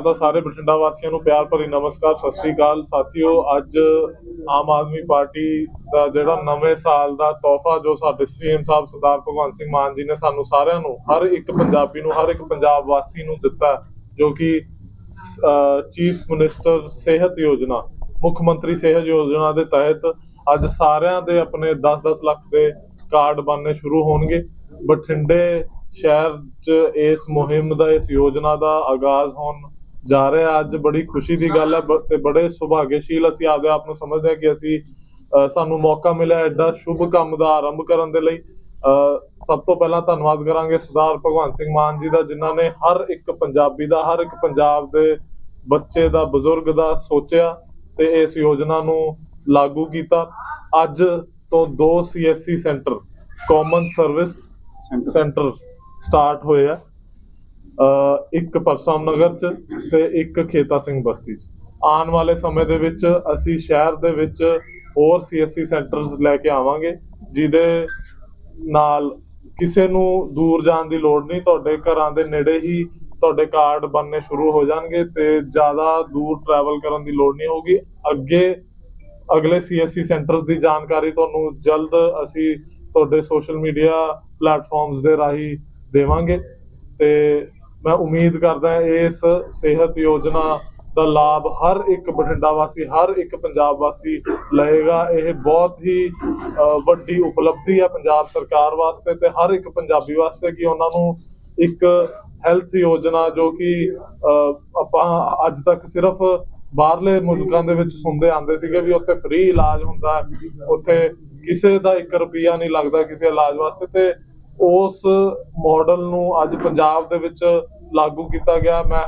ਪਹਿਲਾਂ ਤਾਂ ਸਾਰੇ ਬਠਿੰਡਾ ਵਾਸੀਆਂ ਨੂੰ ਪਿਆਰ ਭਰੀ ਨਮਸਕਾਰ, ਸਤਿ ਸ੍ਰੀ ਅਕਾਲ। ਸਾਥੀਓ, ਅੱਜ ਆਮ ਆਦਮੀ ਪਾਰਟੀ ਦਾ ਜਿਹੜਾ ਨਵੇਂ ਸਾਲ ਦਾ ਤੋਹਫਾ, ਜੋ ਸਾਡੇ ਸੀਐਮ ਸਾਹਿਬ ਸਰਦਾਰ ਭਗਵੰਤ ਸਿੰਘ ਮਾਨ ਜੀ ਨੇ ਸਾਨੂੰ ਸਾਰਿਆਂ ਨੂੰ, ਹਰ ਇੱਕ ਪੰਜਾਬੀ ਨੂੰ, ਹਰ ਇੱਕ ਪੰਜਾਬ ਵਾਸੀ ਨੂੰ ਦਿੱਤਾ, ਜੋ ਕਿ ਚੀਫ ਮਿਨਿਸਟਰ ਸਿਹਤ ਯੋਜਨਾ, ਮੁੱਖ ਮੰਤਰੀ ਸਿਹਤ ਯੋਜਨਾ ਦੇ ਤਹਿਤ ਅੱਜ ਸਾਰਿਆਂ ਦੇ ਆਪਣੇ 10-10 ਲੱਖ ਦੇ ਕਾਰਡ ਬਣਨੇ ਸ਼ੁਰੂ ਹੋਣਗੇ। ਬਠਿੰਡੇ ਸ਼ਹਿਰ 'ਚ ਇਸ ਮੁਹਿੰਮ ਦਾ, ਇਸ ਯੋਜਨਾ ਦਾ ਆਗਾਜ਼ ਹੋਣ ਜਾ ਰਿਹਾ ਅੱਜ ਬੜੀ ਖੁਸ਼ੀ ਦੀ ਗੱਲ ਹੈ ਤੇ ਬੜੇ ਸੁਭਾਗੇਸ਼ੀਲ ਅਸੀਂ ਆਪਦੇ ਆਪ ਨੂੰ ਸਮਝਦੇ ਹਾਂ ਕਿ ਅਸੀਂ ਸਾਨੂੰ ਮੌਕਾ ਮਿਲਿਆ ਐਡਾ ਸ਼ੁਭ ਕੰਮ ਦਾ ਆਰੰਭ ਕਰਨ ਦੇ ਲਈ। ਸਭ ਤੋਂ ਪਹਿਲਾਂ ਧੰਨਵਾਦ ਕਰਾਂਗੇ ਸਰਦਾਰ ਭਗਵੰਤ ਸਿੰਘ ਮਾਨ ਜੀ ਦਾ ਜਿਨ੍ਹਾਂ ਨੇ ਹਰ ਇੱਕ ਪੰਜਾਬੀ ਦਾ ਹਰ ਇੱਕ ਪੰਜਾਬ ਦੇ ਬੱਚੇ ਦਾ ਬਜ਼ੁਰਗ ਦਾ ਸੋਚਿਆ ਤੇ ਇਸ ਯੋਜਨਾ ਨੂੰ ਲਾਗੂ ਕੀਤਾ। ਅੱਜ ਤੋਂ ਦੋ CSC centre common service centre. Start ਹੋਏ ਆ। ਇੱਕ ਪਰਸਮ ਨਗਰ ਚ ਤੇ ਇੱਕ ਖੇਤਾ ਸਿੰਘ ਬਸਤੀ ਚ। ਆਉਣ ਵਾਲੇ ਸਮੇਂ ਦੇ ਵਿੱਚ ਅਸੀਂ ਸ਼ਹਿਰ ਦੇ ਵਿੱਚ ਹੋਰ ਸੀਐਸਸੀ ਸੈਂਟਰਸ ਲੈ ਕੇ ਆਵਾਂਗੇ, ਜਿਹਦੇ ਨਾਲ ਕਿਸੇ ਨੂੰ ਦੂਰ ਜਾਣ ਦੀ ਲੋੜ ਨਹੀਂ, ਤੁਹਾਡੇ ਘਰਾਂ ਦੇ ਨੇੜੇ ਹੀ ਤੁਹਾਡੇ ਕਾਰਡ ਬਣਨੇ ਸ਼ੁਰੂ ਹੋ ਜਾਣਗੇ ਤੇ ਜ਼ਿਆਦਾ ਦੂਰ ਟਰੈਵਲ ਕਰਨ ਦੀ ਲੋੜ ਨਹੀਂ ਹੋਊਗੀ। ਅੱਗੇ ਅਗਲੇ ਸੀਐਸਸੀ ਸੈਂਟਰਸ ਦੀ ਜਾਣਕਾਰੀ ਤੁਹਾਨੂੰ ਜਲਦ ਅਸੀਂ ਤੁਹਾਡੇ ਸੋਸ਼ਲ ਮੀਡੀਆ ਪਲੇਟਫਾਰਮਸ ਦੇ ਰਾਹੀਂ ਦੇਵਾਂਗੇ ਤੇ ਮੈਂ ਉਮੀਦ ਕਰਦਾ ਇਸ ਸਿਹਤ ਯੋਜਨਾ ਦਾ ਲਾਭ ਹਰ ਇੱਕ ਬਠਿੰਡਾ ਵਾਸੀ ਹਰ ਇੱਕ ਪੰਜਾਬ ਵਾਸੀ ਲਏਗਾ। ਇਹ ਬਹੁਤ ਹੀ ਵੱਡੀ ਉਪਲਬਧੀ ਹੈ ਪੰਜਾਬ ਸਰਕਾਰ ਵਾਸਤੇ ਤੇ ਹਰ ਇੱਕ ਪੰਜਾਬੀ ਵਾਸਤੇ ਕਿ ਉਹਨਾਂ ਨੂੰ ਇੱਕ ਹੈਲਥ ਯੋਜਨਾ ਜੋ ਕਿ ਅ, ਆਪਾਂ ਅੱਜ ਤੱਕ ਸਿਰਫ ਬਾਹਰਲੇ ਮੁਲਕਾਂ ਦੇ ਵਿੱਚ ਸੁਣਦੇ ਆਂਦੇ ਸੀਗੇ ਵੀ ਉੱਥੇ ਫ੍ਰੀ ਇਲਾਜ ਹੁੰਦਾ ਉੱਥੇ ਕਿਸੇ ਦਾ 1 ਰੁਪਿਆ ਨਹੀਂ ਲੱਗਦਾ ਕਿਸੇ ਇਲਾਜ ਵਾਸਤੇ ਤੇ ਉਸ ਮਾਡਲ ਨੂੰ ਅੱਜ ਪੰਜਾਬ ਦੇ ਵਿੱਚ ਲਾਗੂ ਕੀਤਾ ਗਿਆ। ਮੈਂ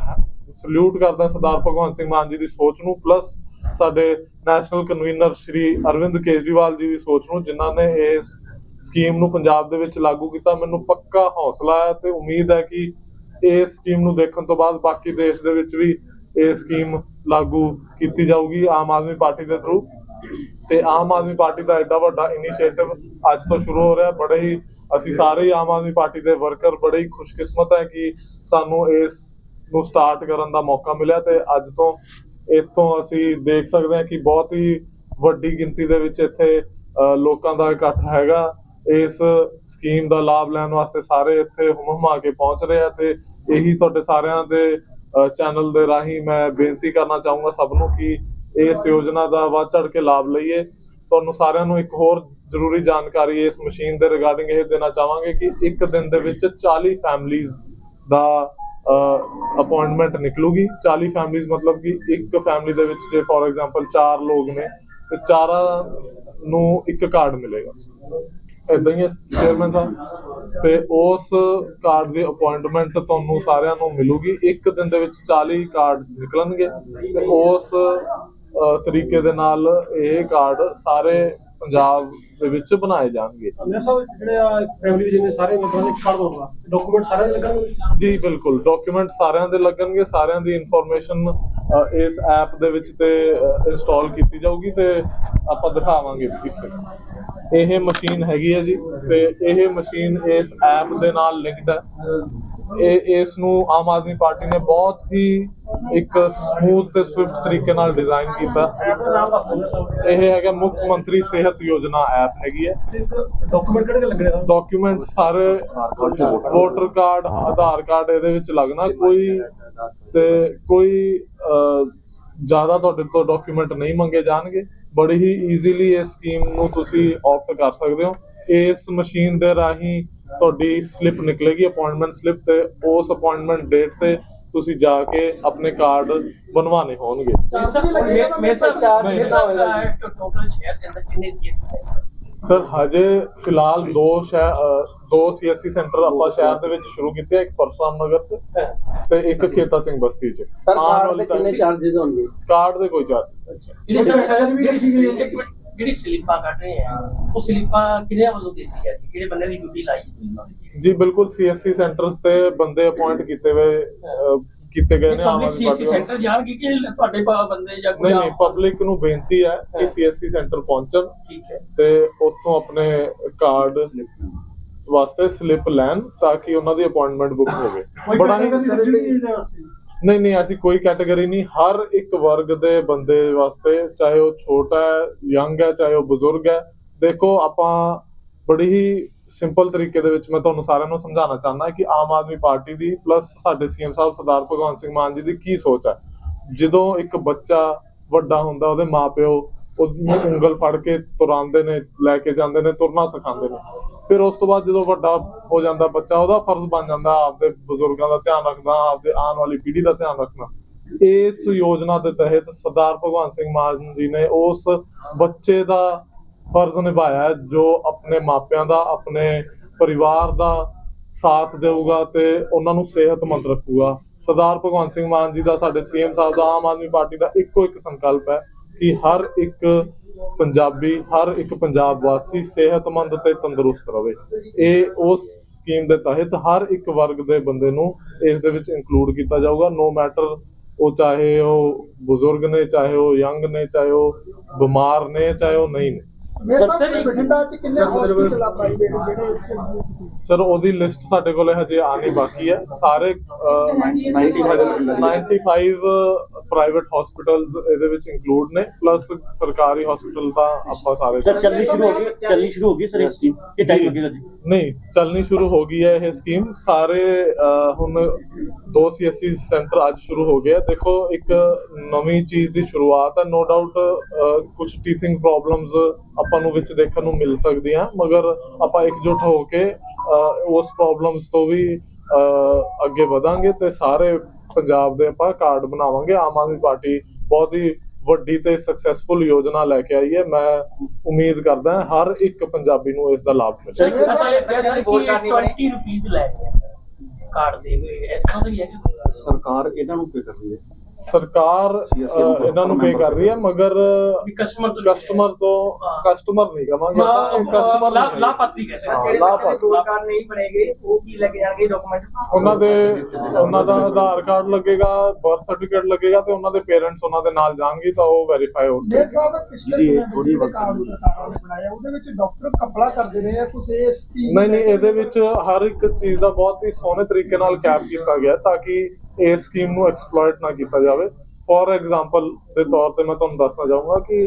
ਸਲੂਟ ਕਰਦਾ ਸਰਦਾਰ ਭਗਵੰਤ ਸਿੰਘ ਮਾਨ ਜੀ ਦੀ ਸੋਚ ਨੂੰ ਪਲੱਸ ਸਾਡੇ ਨੈਸ਼ਨਲ ਕਨਵੀਨਰ ਸ਼੍ਰੀ ਅਰਵਿੰਦ ਕੇਜਰੀਵਾਲ ਜੀ ਦੀ ਸੋਚ ਨੂੰ, ਜਿਨ੍ਹਾਂ ਨੇ ਇਸ ਸਕੀਮ ਨੂੰ ਪੰਜਾਬ ਦੇ ਵਿੱਚ ਲਾਗੂ ਕੀਤਾ। ਮੈਨੂੰ ਪੱਕਾ ਹੌਸਲਾ ਹੈ ਤੇ ਉਮੀਦ ਹੈ ਕਿ ਇਸ ਸਕੀਮ ਨੂੰ ਦੇਖਣ ਤੋਂ ਬਾਅਦ ਬਾਕੀ ਦੇਸ਼ ਦੇ ਵਿੱਚ ਵੀ ਇਹ ਸਕੀਮ ਲਾਗੂ ਕੀਤੀ ਜਾਊਗੀ ਆਮ ਆਦਮੀ ਪਾਰਟੀ ਦੇ ਥਰੂ ਤੇ ਆਮ ਆਦਮੀ ਪਾਰਟੀ ਦਾ ਐਡਾ ਵੱਡਾ ਇਨੀਸ਼ੀਏਟਿਵ ਅੱਜ ਤੋਂ ਸ਼ੁਰੂ ਹੋ ਰਿਹਾ। ਬੜੇ ਹੀ ਅਸੀਂ ਸਾਰੇ ਹੀ ਆਮ ਆਦਮੀ ਪਾਰਟੀ ਦੇ ਵਰਕਰ ਬੜੇ ਹੀ ਖੁਸ਼ਕਿਸਮਤ ਹੈ ਕਿ ਸਾਨੂੰ ਇਸ ਨੂੰ ਸਟਾਰਟ ਕਰਨ ਦਾ ਮੌਕਾ ਮਿਲਿਆ ਤੇ ਅੱਜ ਤੋਂ ਇੱਥੋਂ ਅਸੀਂ ਦੇਖ ਸਕਦੇ ਹਾਂ ਕਿ ਬਹੁਤ ਹੀ ਵੱਡੀ ਗਿਣਤੀ ਦੇ ਵਿੱਚ ਇੱਥੇ ਅ, ਲੋਕਾਂ ਦਾ ਇਕੱਠ ਹੈਗਾ। ਇਸ ਸਕੀਮ ਦਾ ਲਾਭ ਲੈਣ ਵਾਸਤੇ ਸਾਰੇ ਇੱਥੇ ਹੁਮਾ ਕੇ ਪਹੁੰਚ ਰਹੇ ਆ ਤੇ ਇਹੀ ਤੁਹਾਡੇ ਸਾਰਿਆਂ ਦੇ ਚੈਨਲ ਦੇ ਰਾਹੀਂ ਮੈਂ ਬੇਨਤੀ ਕਰਨਾ ਚਾਹੂੰਗਾ ਸਭ ਨੂੰ ਕਿ ਇਸ ਯੋਜਨਾ ਦਾ ਵੱਧ ਚੜ ਕੇ ਲਾਭ ਲਈਏ। ਤੁਹਾਨੂੰ ਸਾਰਿਆਂ ਨੂੰ ਇੱਕ ਹੋਰ ਜ਼ਰੂਰੀ ਜਾਣਕਾਰੀ ਇਸ ਮਸ਼ੀਨ ਦੇ ਰਿਗਾਰਡਿੰਗ ਇਹ ਦੇਣਾ ਚਾਹਾਂਗੇ ਕਿ ਇੱਕ ਦਿਨ ਦੇ ਵਿੱਚ 40 ਫੈਮਲੀਜ਼ ਦਾ ਅਪਾਇੰਟਮੈਂਟ ਨਿਕਲੂਗੀ। 40 ਫੈਮਲੀਜ਼ ਮਤਲਬ ਕਿ ਇੱਕ ਫੈਮਿਲੀ ਦੇ ਵਿੱਚ ਜੇ ਫੋਰ ਐਗਜ਼ਾਮਪਲ 4 ਲੋਕ ਨੇ, ਤੇ ਚਾਰਾਂ ਨੂੰ ਇੱਕ ਕਾਰਡ ਮਿਲੇਗਾ। ਇਦਾਂ ਹੀ ਚੇਅਰਮੈਨ ਸਾਹਿਬ। ਤੇ ਉਸ ਕਾਰਡ ਦੀ ਅਪਾਇੰਟਮੈਂਟ ਤੁਹਾਨੂੰ ਸਾਰਿਆਂ ਨੂੰ ਮਿਲੂਗੀ। ਇੱਕ ਦਿਨ ਦੇ ਵਿੱਚ 40 ਕਾਰਡਸ ਨਿਕਲਣਗੇ ਤੇ ਉਸ ਤਰੀਕੇ ਦੇ ਨਾਲ ਇਹ ਕਾਰਡ ਸਾਰੇ ਪੰਜਾਬ ਦੇ ਵਿੱਚ ਬਣਾਏ ਜਾਣਗੇ। ਮੇਰੇ ਸਾਹਿਬ ਜਿਹੜੇ ਆ ਫੈਮਿਲੀ ਦੇ ਜਿੰਨੇ ਸਾਰੇ ਮੈਂਬਰਾਂ ਦੇ ਕਾਰਡ ਹੋਊਗਾ ਡਾਕੂਮੈਂਟ ਸਾਰੇ ਦੇ ਲੱਗਣਗੇ ਜੀ ਬਿਲਕੁਲ। ਡਾਕੂਮੈਂਟ ਸਾਰਿਆਂ ਦੇ ਲੱਗਣਗੇ ਸਾਰਿਆਂ ਦੀ ਇਨਫੋਰਮੇਸ਼ਨ ਇਸ ਐਪ ਦੇ ਵਿੱਚ ਤੇ ਇੰਸਟਾਲ ਕੀਤੀ ਜਾਊਗੀ ਤੇ ਆਪਾਂ ਦਿਖਾਵਾਂਗੇ ਸੈਕਿੰਡ ਇਹ ਮਸ਼ੀਨ ਹੈਗੀ ਹੈ ਜੀ ਤੇ ਇਹ ਮਸ਼ੀਨ ਇਸ ਐਪ ਦੇ ਨਾਲ ਲਿੰਕਡ ਹੈ। ਇਹ ਇਸ ਨੂੰ ਆਮ ਆਦਮੀ ਪਾਰਟੀ ਨੇ ਬਹੁਤ ਹੀ ਇੱਕ ਸਮੂਥ ਤੇ ਸਵਿਫਟ ਤਰੀਕੇ ਨਾਲ ਡਿਜ਼ਾਈਨ ਕੀਤਾ। ਇਹ ਹੈਗਾ ਮੁੱਖ ਮੰਤਰੀ ਸਿਹਤ ਯੋਜਨਾ ਐਪ ਹੈਗੀ ਹੈ। ਡਾਕੂਮੈਂਟ ਕਿਹੜੇ ਲੱਗਣੇ ਡਾਕੂਮੈਂਟ ਸਾਰੇ ਵੋਟਰ ਕਾਰਡ ਆਧਾਰ ਕਾਰਡ ਇਹਦੇ ਵਿੱਚ ਲੱਗਣਾ। ਕੋਈ ਤੇ ਕੋਈ ਜ਼ਿਆਦਾ ਤੁਹਾਡੇ ਤੋਂ ਡਾਕੂਮੈਂਟ ਨਹੀਂ ਮੰਗੇ ਜਾਣਗੇ। ਬੜੀ ਹੀ ਈਜ਼ੀਲੀ ਇਸ ਸਕੀਮ ਨੂੰ ਤੁਸੀਂ ਆਪਟ ਕਰ ਸਕਦੇ ਹੋ। ਇਸ ਮਸ਼ੀਨ ਦੇ ਰਾਹੀਂ ਤੁਹਾਡੀ ਸਲਿੱਪ ਨਿਕਲੇਗੀ ਅਪਾਇੰਟਮੈਂਟ ਸਲਿੱਪ ਤੇ ਉਸ ਅਪਾਇੰਟਮੈਂਟ ਡੇਟ ਤੇ ਤੁਸੀਂ ਜਾ ਕੇ ਆਪਣੇ ਕਾਰਡ ਬਣਵਾਣੇ ਹੋਣਗੇ। ਸਰ ਹਜੇ ਫਿਲਹਾਲ ਦੋ ਦੋ ਸੀਐਸਸੀ ਸੈਂਟਰ ਆਪਾਂ ਸ਼ਹਿਰ ਦੇ ਵਿੱਚ ਸ਼ੁਰੂ ਕੀਤੇ ਇੱਕ ਪਰਸਰਾਮ ਨਗਰ ਚ ਤੇ ਇੱਕ ਖੇਤਾ ਸਿੰਘ ਬਸਤੀ ਚ। ਸਰ ਕਾਰਡ ਦੇ ਕਿੰਨੇ ਚਾਰजेस ਹੋਣਗੇ? ਕਾਰਡ ਦੇ ਕੋਈ ਚਾਰਜ ਜਿਹੜੀ ਸਰ ਜਿਹੜੀ ਸਲਿੱਪਾਂ ਕੱਢ ਰਹੇ ਆ? ਉਹ ਸਲਿੱਪਾਂ ਕਿਹਦੇ ਵੱਲੋਂ ਦਿੱਤੀ ਜਾਂਦੀ ਕਿਹੜੇ ਬੰਦੇ ਦੀ ਡਿਊਟੀ ਲਾਈ ਜਾਂਦੀ ਉਹਨਾਂ ਦੀ ਜੀ ਬਿਲਕੁਲ ਸੀਐਸਸੀ ਸੈਂਟਰਸ ਤੇ ਬੰਦੇ ਅਪਾਇੰਟ ਕੀਤੇ ਹੋਏ ਕੀਤੇ ਗਏ ਨੇ ਆਮ ਪਬਲਿਕ ਸੀਐਸਸੀ। ਸੈਂਟਰ ਜਾਣਗੇ ਕਿ ਤੁਹਾਡੇ ਪਾ ਬੰਦੇ ਜਾਂ ਕੋਈ ਨਹੀਂ ਨਹੀਂ ਪਬਲਿਕ ਨੂੰ ਬੇਨਤੀ ਹੈ ਕਿ ਸੀਐਸਸੀ ਸੈਂਟਰ ਪਹੁੰਚਣ ਠੀਕ ਹੈ। ਤੇ ਉੱਥੋਂ ਆਪਣੇ ਕਾਰਡ ਵਾਸਤੇ ਸਲਿੱਪ ਲੈਣ ਤਾਂ ਕਿ ਉਹਨਾਂ ਦੀ ਅਪਾਇੰਟਮੈਂਟ ਬੁੱਕ ਹੋਵੇ। ਬੜਾ ਹੀ ਨਹੀਂ ਨਹੀਂ, ਐਸੀ ਕੋਈ ਕੈਟਾਗਰੀ ਨਹੀਂ। ਹਰ ਇੱਕ ਵਰਗ ਦੇ ਬੰਦੇ ਵਾਸਤੇ, ਚਾਹੇ ਉਹ ਛੋਟਾ ਹੈ ਯੰਗ ਹੈ, ਚਾਹੇ ਉਹ ਬਜ਼ੁਰਗ ਹੈ, ਦੇਖੋ, ਆਪਾਂ ਬੜੀ ਹੀ ਸਿੰਪਲ ਤਰੀਕੇ ਦੇ ਵਿੱਚ ਮੈਂ ਤੁਹਾਨੂੰ ਸਾਰਿਆਂ ਨੂੰ ਸਮਝਾਉਣਾ ਚਾਹੁੰਦਾ ਕਿ ਆਮ ਆਦਮੀ ਪਾਰਟੀ ਦੀ ਪਲੱਸ ਸਾਡੇ ਸੀਐਮ ਸਾਹਿਬ ਸਰਦਾਰ ਭਗਵੰਤ ਸਿੰਘ ਮਾਨ ਜੀ ਦੀ ਕੀ ਸੋਚ ਹੈ? ਜਦੋਂ ਇੱਕ ਬੱਚਾ ਵੱਡਾ ਹੁੰਦਾ, ਉਹਦੇ ਮਾਪਿਓ, ਉਹਨੂੰ ਉਂਗਲ ਫੜ ਕੇ ਤੁਰਾਉਂਦੇ ਨੇ, ਲੈ ਕੇ ਜਾਂਦੇ ਨੇ, ਤੁਰਨਾ ਸਿਖਾਉਂਦੇ ਨੇ। ਫਿਰ ਉਸ ਤੋਂ ਬਾਅਦ ਜਦੋਂ ਵੱਡਾ ਹੋ ਜਾਂਦਾ ਬੱਚਾ, ਉਹਦਾ ਫਰਜ਼ ਬਣ ਜਾਂਦਾ ਆਪਦੇ ਬਜ਼ੁਰਗਾਂ ਦਾ ਧਿਆਨ ਰੱਖਣਾ, ਆਪਦੇ ਆਉਣ ਵਾਲੀ ਪੀੜ੍ਹੀ ਦਾ ਧਿਆਨ ਰੱਖਣਾ। ਇਸ ਯੋਜਨਾ ਦੇ ਤਹਿਤ ਸਰਦਾਰ ਭਗਵੰਤ ਸਿੰਘ ਮਾਨ ਜੀ ਨੇ ਉਸ ਬੱਚੇ ਦਾ ਫਰਜ਼ ਨਿਭਾਇਆ ਜੋ ਆਪਣੇ ਮਾਪਿਆਂ ਦਾ, ਆਪਣੇ ਪਰਿਵਾਰ ਦਾ ਸਾਥ ਦੇਊਗਾ ਤੇ ਉਹਨਾਂ ਨੂੰ ਸਿਹਤਮੰਦ ਰੱਖੂਗਾ। ਸਰਦਾਰ ਭਗਵੰਤ ਸਿੰਘ ਮਾਨ ਜੀ ਦਾ, ਸਾਡੇ ਸੀਐਮ ਸਾਹਿਬ ਦਾ, ਆਮ ਆਦਮੀ ਪਾਰਟੀ ਦਾ ਇੱਕੋ ਇੱਕ ਸੰਕਲਪ ਹੈ ਕਿ ਹਰ ਇੱਕ ਪੰਜਾਬੀ ਹਰ ਇੱਕ ਪੰਜਾਬ ਵਾਸੀ ਸਿਹਤਮੰਦ ਤੇ ਤੰਦਰੁਸਤ ਰਵੇ। ਇਹ ਉਸ ਸਕੀਮ ਦੇ ਤਹਿਤ ਹਰ ਇੱਕ ਵਰਗ ਦੇ ਬੰਦੇ ਨੂੰ ਇਸ ਦੇ ਵਿੱਚ ਇਨਕਲੂਡ ਕੀਤਾ ਜਾਊਗਾ ਨੋ ਮੈਟਰ ਉਹ ਚਾਹੇ ਉਹ ਬਜ਼ੁਰਗ ਨੇ ਚਾਹੇ ਉਹ ਯੰਗ ਨੇ ਚਾਹੇ ਉਹ ਬਿਮਾਰ ਨੇ ਚਾਹੇ ਉਹ ਨਹੀਂ ਨੇ। ਸਰ, ਉਹਦੀ ਲਿਸਟ ਸਾਡੇ ਕੋਲੇ ਹਜੇ ਆਣੀ ਬਾਕੀ ਹੈ। ਸਾਰੇ ਅਹ, 95 ਪ੍ਰਾਈਵੇਟ ਹਸਪੀਟਲਸ ਇਹਦੇ ਵਿੱਚ ਇਨਕਲੂਡ ਨੇ ਪਲੱਸ ਸਰਕਾਰੀ ਹਸਪੀਟਲ ਤਾਂ ਆਪਾਂ ਸਾਰੇ ਸਰ ਚੱਲਣੀ ਸ਼ੁਰੂ ਹੋ ਗਈ ਚੱਲਣੀ ਸ਼ੁਰੂ ਹੋ ਗਈ ਸਰ ਇਹ ਸਕੀਮ ਕਿ ਟਾਈਮ ਲੱਗੇਗਾ ਜੀ ਨਹੀਂ ਚੱਲਣੀ ਸ਼ੁਰੂ ਹੋ ਗਈ ਹੈ ਇਹ ਸਕੀਮ ਸਾਰੇ ਹੁਣ ਦੋ ਸੀਐਸਸੀ ਸੈਂਟਰ ਅੱਜ ਸ਼ੁਰੂ ਹੋ ਗਏ। ਦੇਖੋ ਇੱਕ ਨਵੀਂ ਚੀਜ਼ ਦੀ ਸ਼ੁਰੂਆਤ ਹੈ ਨੋ ਡਾਊਟ ਕੁਝ ਟੀਥਿੰਗ ਪ੍ਰੋਬਲਮਸ ਆਪਾਂ ਨੂੰ ਵਿੱਚ ਦੇਖਣ ਨੂੰ ਮਿਲ ਸਕਦੀਆਂ ਮਗਰ ਆਪਾਂ ਇਕਜੁੱਟ ਹੋ ਕੇ ਉਸ ਪ੍ਰੋਬਲਮਸ ਤੋਂ ਵੀ ਅੱਗੇ ਵਧਾਂਗੇ ਤੇ ਸਾਰੇ ਪੰਜਾਬ ਦੇ ਆਪਾਂ ਕਾਰਡ ਬਣਾਵਾਂਗੇ ਆਮ ਆਦਮੀ ਪਾਰਟੀ ਬਹੁਤ ਹੀ ਵੱਡੀ ਤੇ ਸਕਸੈਸਫੁਲ ਯੋਜਨਾ ਲੈ ਕੇ ਆਈ ਹੈ। ਮੈਂ ਉਮੀਦ ਕਰਦਾ ਹਾਂ ਹਰ ਇੱਕ ਪੰਜਾਬੀ ਨੂੰ ਇਸ ਦਾ ਲਾਭ ਮਿਲੇ। ਸਰ ਇੱਕ ਪਤਾ ਲੱਗਿਆ ਸਰ ਕਿ 20 ਰੁਪੀਸ ਲੈ ਰਹੇ ਆ ਸਰ। ਕਾਰਡ ਦੇ ਇਸ ਤਰ੍ਹਾਂ ਦਾ ਹੀ ਹੈ ਕਿ ਸਰਕਾਰ ਇਹਨਾਂ ਨੂੰ ਪੇ ਕਰ ਰਹੀ ਹੈ? ਸਰਕਾਰ ਅਹ, ਇਹਨਾਂ ਨੂੰ ਪੇ ਕਰ ਰਹੀ ਹੈ ਮਗਰ ਵੀ ਕਸਟਮਰ ਤੋਂ ਕਸਟਮਰ ਤੋਂ ਕਸਟਮਰ ਨਹੀਂ ਕਵਾਂਗੇ ਕਸਟਮਰ ਲਾ ਲਾਪਾਤਰੀ ਕੈਸੇ ਹਾਂ, ਜਿਹੜੇ ਲਾਭਪਾਤਰੀ। ਸਾਡੇ ਦੋ ਕਾਰਡ ਨਹੀਂ ਬਣੇਗੇ ਉਹ ਕੀ ਲੈ ਕੇ ਜਾਣਗੇ ਡਾਕੂਮੈਂਟ ਉਹਨਾਂ ਦੇ ਉਹਨਾਂ ਦਾ ਆਧਾਰ ਕਾਰਡ ਲੱਗੇਗਾ ਬਰਥ ਸਰਟੀਫਿਕੇਟ ਲੱਗੇਗਾ ਤੇ ਉਹਨਾਂ ਦੇ ਪੇਰੈਂਟਸ ਉਹਨਾਂ ਦੇ ਨਾਲ ਜਾਣਗੇ ਤਾਂ ਉਹ ਵੈਰੀਫਾਈ ਹੋ ਮੇਰੇ ਸਕਦਾ ਸਾਹਿਬ ਪਿਛਲੇ ਜੀ, ਸਮੇਂ ਥੋੜ੍ਹੀ ਵਿੱਚ ਵਕਤ ਸਰਕਾਰਾਂ ਨੇ ਬਣਾਇਆ ਉਹਦੇ ਵਿੱਚ ਡਾਕਟਰ ਕਪੜਾ ਕਰਦੇ ਰਹੇ ਆ ਕੁਝ ਇਸ ਨਹੀਂ ਨਹੀਂ ਇਹਦੇ ਵਿੱਚ ਹਰ ਇੱਕ ਚੀਜ਼ ਦਾ ਬਹੁਤ ਹੀ ਸੋਹਣੇ ਤਰੀਕੇ ਨਾਲ ਕੈਪ ਕੀਤਾ ਗਿਆ ਤਾਂ ਕਿ ਇਸ ਸਕੀਮ ਨੂੰ ਐਕਸਪਲੋਇਟ ਨਾ ਕੀਤਾ ਜਾਵੇ। ਫੋਰ ਐਗਜ਼ਾਮਪਲ ਦੇ ਤੌਰ ਤੇ ਮੈਂ ਤੁਹਾਨੂੰ ਦੱਸਣਾ ਚਾਹੂੰਗਾ ਕਿ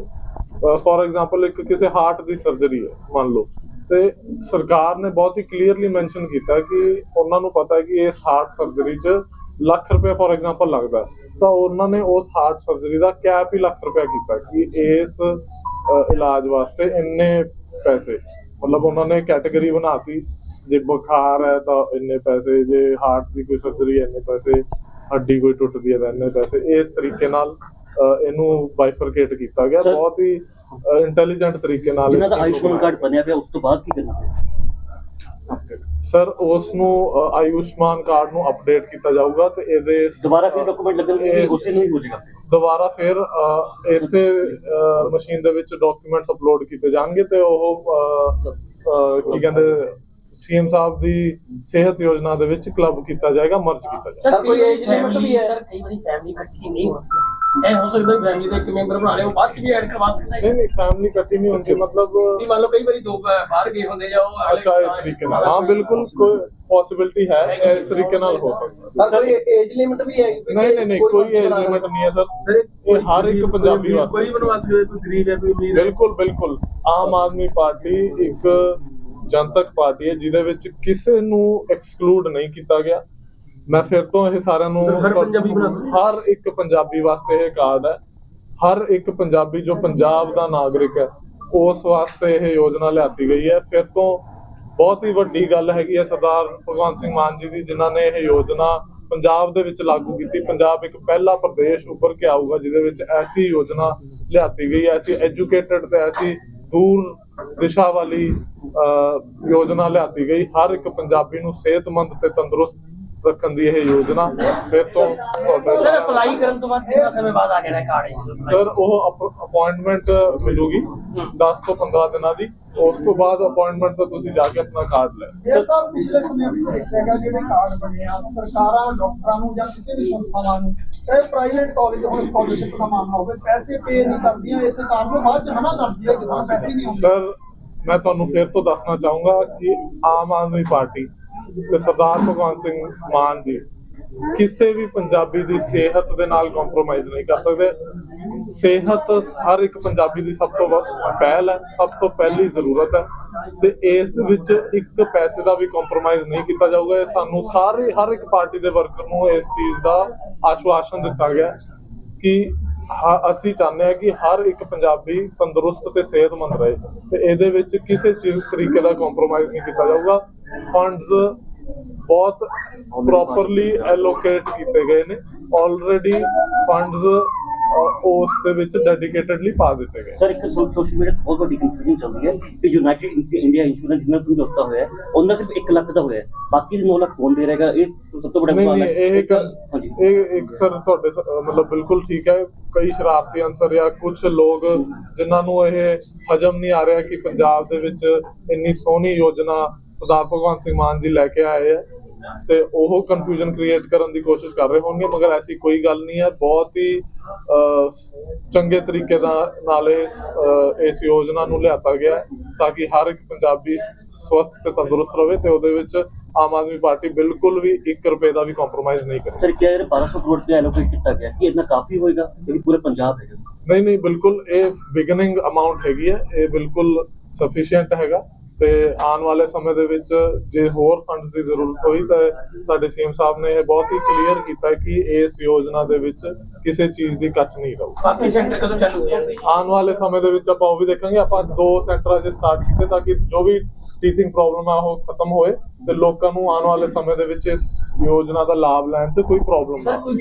ਫੋਰ ਐਗਜ਼ਾਮਪਲ ਇੱਕ ਕਿਸੇ ਹਾਰਟ ਦੀ ਸਰਜਰੀ ਹੈ, ਮੰਨ ਲਓ। ਤੇ ਸਰਕਾਰ ਨੇ ਬਹੁਤ ਹੀ ਕਲੀਅਰਲੀ ਮੈਂਸ਼ਨ ਕੀਤਾ ਕਿ ਉਹਨਾਂ ਨੂੰ ਪਤਾ ਹੈ ਕਿ ਇਸ ਹਾਰਟ ਸਰਜਰੀ 'ਚ ਲੱਖ ਰੁਪਏ ਫੋਰ ਐਗਜ਼ਾਮਪਲ ਲੱਗਦਾ ਤਾਂ ਉਹਨਾਂ ਨੇ ਉਸ ਹਾਰਟ ਸਰਜਰੀ ਦਾ ਕੈਪ ਹੀ ਲੱਖ ਰੁਪਏ ਕੀਤਾ ਕਿ ਇਸ ਇਲਾਜ ਵਾਸਤੇ ਇੰਨੇ ਪੈਸੇ। ਮਤਲਬ ਉਹਨਾਂ ਨੇ ਕੈਟਾਗਰੀ ਬਣਾਤੀ। ਜੇ ਬੁਖਾਰ ਹੈ ਤਾਂ ਇੰਨੇ ਪੈਸੇ ਜੇ ਹਾਰਟ ਦੀ ਕੋਈ ਸਰਜਰੀ ਹੈ ਇੰਨੇ ਪੈਸੇ ਹੱਡੀ ਕੋਈ ਟੁੱਟਦੀ ਹੈ ਤਾਂ ਇੰਨੇ ਪੈਸੇ। ਇਸ ਤਰੀਕੇ ਨਾਲ ਇਹਨੂੰ ਬਾਈਫਰਕੇਟ ਕੀਤਾ ਗਿਆ। ਬਹੁਤ ਹੀ ਇੰਟੈਲੀਜੈਂਟ ਤਰੀਕੇ ਨਾਲ ਇਸ ਦਾ ਆਯੁਸ਼ਮਾਨ। ਕਾਰਡ ਬਣਿਆ ਪਿਆ ਉਸ ਤੋਂ ਬਾਅਦ ਕੀ ਕਰਨਾ ਪਿਆ? ਸਰ ਉਸ ਨੂੰ ਆਯੁਸ਼ਮਾਨ ਕਾਰਡ ਨੂੰ ਅਪਡੇਟ ਕੀਤਾ ਜਾਊਗਾ ਤੇ ਇਹਦੇ ਦੁਬਾਰਾ ਫਿਰ ਡਾਕੂਮੈਂਟ ਲੱਗਣਗੇ ਉਸੇ ਨੂੰ ਹੀ ਹੋ ਜਾਏਗਾ ਦੁਬਾਰਾ ਫਿਰ ਇਸੇ ਮਸ਼ੀਨ ਦੇ ਵਿੱਚ ਡਾਕੂਮੈਂਟਸ ਅਪਲੋਡ ਕੀਤੇ ਜਾਣਗੇ ਤੇ ਉਹ ਕੀ ਕਹਿੰਦੇ ਸੀਐਮ ਸਾਹਿਬ ਦੀ ਸਿਹਤ ਯੋਜਨਾ ਦੇ ਵਿੱਚ ਕਲੱਬ ਕੀਤਾ ਜਾਏਗਾ ਮਰਜ ਕੀਤਾ ਜਾਏਗਾ। ਸਰ ਕੋਈ ਏਜ ਲਿਮਟ ਵੀ ਹੈ? ਸਰ ਕਈ ਵਾਰੀ ਫੈਮਿਲੀ ਇਕੱਠੀ ਨਹੀਂ ਹੁੰਦੀ। ਇਹ ਹੋ ਸਕਦਾ ਫੈਮਿਲੀ ਦਾ ਇੱਕ ਮੈਂਬਰ ਬਣਾ ਉਹ ਬਾਅਦ ਚ ਵੀ ਐਡ ਕਰਵਾ ਸਕਦਾ ਹੈ। ਨਹੀਂ ਨਹੀਂ ਫੈਮਿਲੀ ਇਕੱਠੀ ਨਹੀਂ ਹੁੰਦੀ ਮਤਲਬ ਨਹੀਂ ਮੰਨ ਲਓ ਕਈ ਵਾਰੀ ਦੋ ਬਾਹਰ ਗਏ ਹੁੰਦੇ ਜਾਂ ਉਹ ਅਗਲੇ ਅੱਛਾ ਇਸ ਤਰੀਕੇ ਨਾਲ। ਹਾਂ ਬਿਲਕੁਲ ਕੋਈ ਪੋਸਿਬਿਲਿਟੀ ਹੈ ਇਸ ਤਰੀਕੇ ਨਾਲ ਹੋ ਸਕਦਾ। ਸਰ ਕੋਈ ਏਜ ਲਿਮਟ ਵੀ ਹੈ? ਨਹੀਂ ਨਹੀਂ ਨਹੀਂ ਕੋਈ ਏਜ ਲਿਮਿਟ ਨਹੀਂ ਹੈ ਸਰ। ਇਹ ਹਰ ਇੱਕ ਪੰਜਾਬੀ ਵਾਸਤੇ। ਕੋਈ ਬਣਵਾ ਸਕਦਾ ਕੋਈ ਗਰੀਬ ਹੈ ਕੋਈ ਅਮੀਰ ਬਿਲਕੁਲ ਬਿਲਕੁਲ। ਆਮ ਆਦਮੀ ਪਾਰਟੀ ਇੱਕ ਜਨਤਕ ਪਾਰਟੀ ਹੈ ਜਿਹਦੇ ਵਿੱਚ ਕਿਸੇ ਨੂੰ ਐਕਸਕਲੂਡ ਨਹੀਂ ਕੀਤਾ ਗਿਆ। ਮੈਂ ਫਿਰ ਤੋਂ ਇਹ ਸਾਰਿਆਂ ਨੂੰ ਹਰ ਇੱਕ ਪੰਜਾਬੀ ਵਾਸਤੇ ਇਹ ਕਾਰਡ ਹੈ। ਹਰ ਇੱਕ ਪੰਜਾਬੀ ਜੋ ਪੰਜਾਬ ਦਾ ਨਾਗਰਿਕ ਹੈ ਉਸ ਵਾਸਤੇ ਇਹ ਯੋਜਨਾ ਲਿਆਤੀ ਗਈ ਹੈ। ਫਿਰ ਤੋਂ ਬਹੁਤ ਹੀ ਵੱਡੀ ਗੱਲ ਹੈਗੀ ਹੈ ਸਰਦਾਰ ਭਗਵੰਤ ਸਿੰਘ ਮਾਨ ਜੀ ਦੀ ਜਿਨ੍ਹਾਂ ਨੇ ਇਹ ਯੋਜਨਾ ਪੰਜਾਬ ਦੇ ਵਿੱਚ ਲਾਗੂ ਕੀਤੀ। ਪੰਜਾਬ ਇੱਕ ਪਹਿਲਾ ਪ੍ਰਦੇਸ਼ ਉੱਭਰ ਕੇ ਆਊਗਾ ਜਿਹਦੇ ਵਿੱਚ ਐਸੀ ਯੋਜਨਾ ਲਿਆਤੀ ਗਈ ਐਸੀ ਐਜੂਕੇਟਡ ਤੇ ਐਸੀ ਦੂਰ ਦਿਸ਼ਾ ਵਾਲੀ ਅਹ, ਯੋਜਨਾ ਲਿਆਤੀ ਗਈ। ਹਰ ਇੱਕ ਪੰਜਾਬੀ ਨੂੰ ਸਿਹਤਮੰਦ ਤੇ ਤੰਦਰੁਸਤ ਰੱਖਣ ਦੀ ਇਹ ਯੋਜਨਾ ਫਿਰ ਤੋਂ ਤੁਹਾਡੇ ਸਰ ਅਪਲਾਈ ਕਰਨ ਤੋਂ ਬਾਅਦ ਕਿੰਨਾ ਸਮੇਂ ਬਾਅਦ ਆ ਜਾਣਾ ਕਾਰਡ ਸਰ ਉਹ ਅਪਾਇੰਟਮੈਂਟ ਮਿਲੂਗੀ 10 ਤੋਂ 15 ਦਿਨਾਂ ਦੀ ਉਸ ਤੋਂ ਬਾਅਦ ਅਪਾਇੰਟਮੈਂਟ ਤੋਂ ਤੁਸੀਂ ਜਾ ਕੇ ਆਪਣਾ ਕਾਰਡ ਲੈ ਸਕਦੇ ਹੋ। ਸਭ ਪਿਛਲੇ ਸਮੇਂ ਵਿੱਚ ਦੇਖਿਆ ਗਿਆ ਜਿਹੜੇ ਕਾਰਡ ਬਣੇ ਆ ਸਰਕਾਰਾਂ ਡਾਕਟਰਾਂ ਨੂੰ ਜਾਂ ਕਿਸੇ ਵੀ ਸੰਸਥਾਵਾਂ ਨੂੰ ਚਾਹੇ ਪ੍ਰਾਈਵੇਟ ਕਾਲਜ ਹੋਣ ਸਕਾਲਰਸ਼ਿਪ ਦਾ ਮਾਮਲਾ ਹੋਵੇ ਪੈਸੇ ਪੇ ਨਹੀਂ ਕਰਦੀਆਂ ਇਸੇ ਕਾਰਨ ਤੋਂ ਬਾਅਦ ਚ ਮਨਾ ਕਰਦੀ ਹੈ ਕਿ ਸਾਨੂੰ ਪੈਸੇ ਨਹੀਂ ਆਉਂਦੇ ਸਰ ਮੈਂ ਤੁਹਾਨੂੰ ਫਿਰ ਤੋਂ ਦੱਸਣਾ ਚਾਹੂੰਗਾ ਕਿ ਆਮ ਆਦਮੀ ਪਾਰਟੀ ਤੇ ਸਰਦਾਰ ਭਗਵੰਤ ਸਿੰਘ ਮਾਨ ਜੀ ਕਿਸੇ ਵੀ ਪੰਜਾਬੀ ਦੀ ਸਿਹਤ ਦੇ ਨਾਲ ਕੰਪਰੋਮਾਈਜ਼ ਨਹੀਂ ਕਰ ਸਕਦੇ। ਸਿਹਤ ਹਰ ਇੱਕ ਪੰਜਾਬੀ ਦੀ ਸਭ ਤੋਂ ਵ- ਪਹਿਲ ਹੈ, ਸਭ ਤੋਂ ਪਹਿਲੀ ਜ਼ਰੂਰਤ ਹੈ ਤੇ ਇਸ ਦੇ ਵਿੱਚ ਇੱਕ ਪੈਸੇ ਦਾ ਵੀ ਕੰਪਰੋਮਾਈਜ਼ ਨਹੀਂ ਕੀਤਾ ਜਾਊਗਾ। ਇਹ ਸਾਨੂੰ ਸਾਰੇ, ਹਰ ਇੱਕ ਪਾਰਟੀ ਦੇ ਵਰਕਰ ਨੂੰ ਇਸ ਚੀਜ਼ ਦਾ ਆਸ਼ਵਾਸਨ ਦਿੱਤਾ ਗਿਆ ਕਿ ਅਸੀਂ ਚਾਹੁੰਦੇ ਹਾਂ ਕਿ ਹਰ ਇੱਕ ਪੰਜਾਬੀ ਤੰਦਰੁਸਤ ਤੇ ਸਿਹਤਮੰਦ ਰਹੇ ਤੇ ਇਹਦੇ ਵਿੱਚ ਕਿਸੇ ਚੀਜ਼ ਤਰੀਕੇ ਦਾ ਕੰਪਰੋਮਾਈਜ਼ ਨਹੀਂ ਕੀਤਾ ਜਾਊਗਾ। ਫੰਡਸ ਬਹੁਤ ਪ੍ਰੋਪਰਲੀ ਐਲੋਕੇਟ ਕੀਤੇ ਗਏ ਨੇ। ਆਲਰੇਡੀ ਫੰਡਸ ਉਸ ਦੇ ਵਿੱਚ ਡੈਡੀਕੇਟਡਲੀ ਪਾ ਦਿੱਤੇ ਗਏ। ਸਰ ਇੱਕ ਸੋਸ਼ਲ ਮੀਡੀਆ ਬਹੁਤ ਵੱਡੀ ਕਨਫਿਊਜ਼ਨ ਚੱਲ ਰਹੀ ਹੈ ਕਿ ਯੂਨਾਈਟਿਡ ਇੰਡੀਆ ਇੰਸ਼ੋਰੈਂਸ ਜਿਹਨਾਂ ਨੂੰ ਦਿੱਤਾ ਹੋਇਆ ਉਹਨਾਂ ਸਿਰਫ 1 ਲੱਖ ਦਾ ਹੋਇਆ ਬਾਕੀ ਦੇ 9 ਲੱਖ ਕੌਣ ਦੇ ਰਹੇਗਾ ਇਹ ਸਭ ਤੋਂ ਵੱਡਾ ਨਹੀਂ ਸਵਾਲ ਹੈ। ਇਹ ਇੱਕ ਇਹ ਇੱਕ ਸਰ ਤੁਹਾਡੇ ਮਤਲਬ ਬਿਲਕੁਲ ਠੀਕ ਹੈ। ਕਈ ਸ਼ਰਾਰਤੀ ਅਨਸਰ ਜਾਂ ਕੁਝ ਲੋਕ ਜਿਨ੍ਹਾਂ ਨੂੰ ਇਹ ਹਜਮ ਨਹੀਂ ਆ ਰਿਹਾ ਕਿ ਪੰਜਾਬ ਦੇ ਵਿੱਚ ਇੰਨੀ ਸੋਹਣੀ ਯੋਜਨਾ ਸਰਦਾਰ ਭਗਵੰਤ ਸਿੰਘ ਮਾਨ ਜੀ ਲੈ ਕੇ ਆਏ ਹੈ। ਤੇ ਉਹ ਕਨਫਿਊਜ਼ਨ ਕ੍ਰੀਏਟ ਕਰਨ ਦੀ ਕੋਸ਼ਿਸ਼ ਕਰ ਰਹੇ ਹੋਣਗੇ ਮਗਰ ਐਸੀ ਕੋਈ ਗੱਲ ਨਹੀਂ ਹੈ। ਬਹੁਤ ਹੀ ਚੰਗੇ ਤਰੀਕੇ ਦਾ ਨਾਲ ਇਸ ਯੋਜਨਾ ਨੂੰ ਲਿਆਤਾ ਗਿਆ ਤਾਂ ਕਿ ਹਰ ਇੱਕ ਪੰਜਾਬੀ ਸਵਸਥ ਤੇ ਤੰਦਰੁਸਤ ਰਹੇ ਤੇ ਉਹਦੇ ਵਿੱਚ ਆਮ ਆਦਮੀ ਪਾਰਟੀ ਬਿਲਕੁਲ ਵੀ 1 ਰੁਪਏ ਦਾ ਵੀ ਕੰਪਰੋਮਾਈਜ਼ ਨਹੀਂ ਕਰੇ। ਕਿਹਾ ਇਹ 1200 ਕਰੋੜ ਰੁਪਏ ਐਲੋਕੇਟ ਕੀਤਾ ਗਿਆ? ਕਿ ਇੰਨਾ ਕਾਫੀ ਹੋਏਗਾ? ਇਹ ਪੂਰੇ ਪੰਜਾਬ ਹੈਗਾ। ਨਹੀਂ ਨਹੀਂ ਬਿਲਕੁਲ ਇਹ ਬਿਗਨਿੰਗ ਅਮਾਉਂਟ ਹੈਗੀ ਹੈ। ਇਹ ਬਿਲਕੁਲ ਸਫੀਸ਼ੀਐਂਟ ਹੈਗਾ। ਤੇ ਆਉਣ ਵਾਲੇ ਸਮੇਂ ਦੇ ਵਿੱਚ ਜੇ ਹੋਰ ਫੰਡਸ ਦੀ ਜ਼ਰੂਰਤ ਹੋਈ ਤਾਂ ਸਾਡੇ ਸੀਐਮ ਸਾਹਿਬ ਨੇ ਇਹ ਬਹੁਤ ਹੀ ਕਲੀਅਰ ਕੀਤਾ ਕਿ ਇਸ ਯੋਜਨਾ ਦੇ ਵਿੱਚ ਕਿਸੇ ਚੀਜ਼ ਦੀ ਕੱਚ ਨਹੀਂ ਰਹੂ। ਬਾਕੀ ਸੈਂਟਰ ਕਦੋਂ ਚਾਲੂ ਹੋ ਜਾਣਗੇ ਆਉਣ ਵਾਲੇ ਸਮੇਂ ਦੇ ਵਿੱਚ ਆਪਾਂ ਉਹ ਵੀ ਦੇਖਾਂਗੇ। ਆਪਾਂ ਦੋ ਸੈਂਟਰ ਅਜੇ ਸਟਾਰਟ ਕੀਤੇ ਤਾਂ ਕਿ ਜੋ ਵੀ ਟੀਚਿੰਗ ਪ੍ਰੋਬਲਮ ਆ ਉਹ ਖਤਮ ਹੋਏ ਤੇ ਲੋਕਾਂ ਨੂੰ ਆਉਣ ਵਾਲੇ ਸਮੇਂ ਦੇ ਵਿੱਚ ਇਸ ਯੋਜਨਾ ਦਾ ਲਾਭ ਲੈਣ 'ਚ ਕੋਈ ਪ੍ਰੋਬਲਮ ਨਾ ਕੋਈ